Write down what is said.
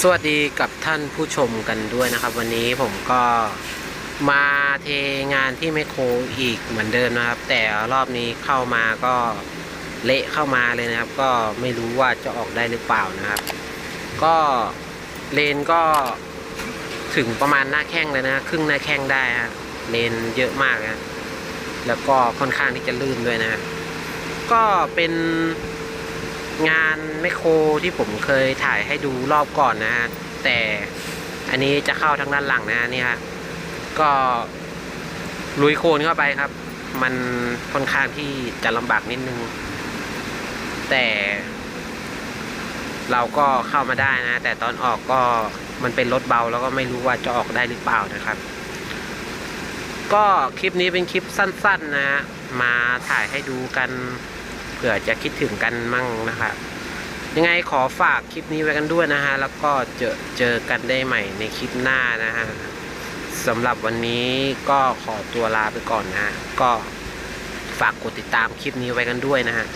สวัสดีกับท่านผู้ชมกันด้วยนะครับ วันนี้ผมก็มาเทงานที่ไมโครอีกเหมือนเดิมนะครับ แต่รอบนี้เข้ามาก็เละเข้ามาเลยนะครับ ก็ไม่รู้ว่าจะออกได้หรือเปล่านะครับ ก็เลนก็ถึงประมาณหน้าแข้งเลยนะครึ่งหน้าแข้งได้ฮะเลนเยอะมากนะแล้วก็ค่อนข้างที่จะลื่นด้วยนะฮะก็เป็น งานแมคโครที่ผมเคยถ่ายให้ดูรอบก่อนนะฮะแต่อันนี้จะเข้าทางด้านหลังนะฮะนี่ฮะก็ลุยโคลนเข้าไปครับ มันค่อนข้างที่จะลำบากนิดนึง แต่ เราก็เข้ามาได้นะ แต่ตอนออกก็มันเป็นรถเบาแล้วก็ไม่รู้ว่าจะออกได้หรือเปล่านะครับ ก็คลิปนี้เป็นคลิปสั้น ๆนะฮะมาถ่ายให้ดูกัน ผื่อจะคิดถึงกันมั่งนะครับ ยังไงขอฝากคลิปนี้ไว้กันด้วยนะฮะ แล้วก็เจอเจอกันได้ใหม่ในคลิปหน้านะฮะสำหรับวันนี้ก็ขอตัวลาไปก่อนนะฮะก็ฝากกดติดตามคลิปนี้ไว้กันด้วยนะฮะ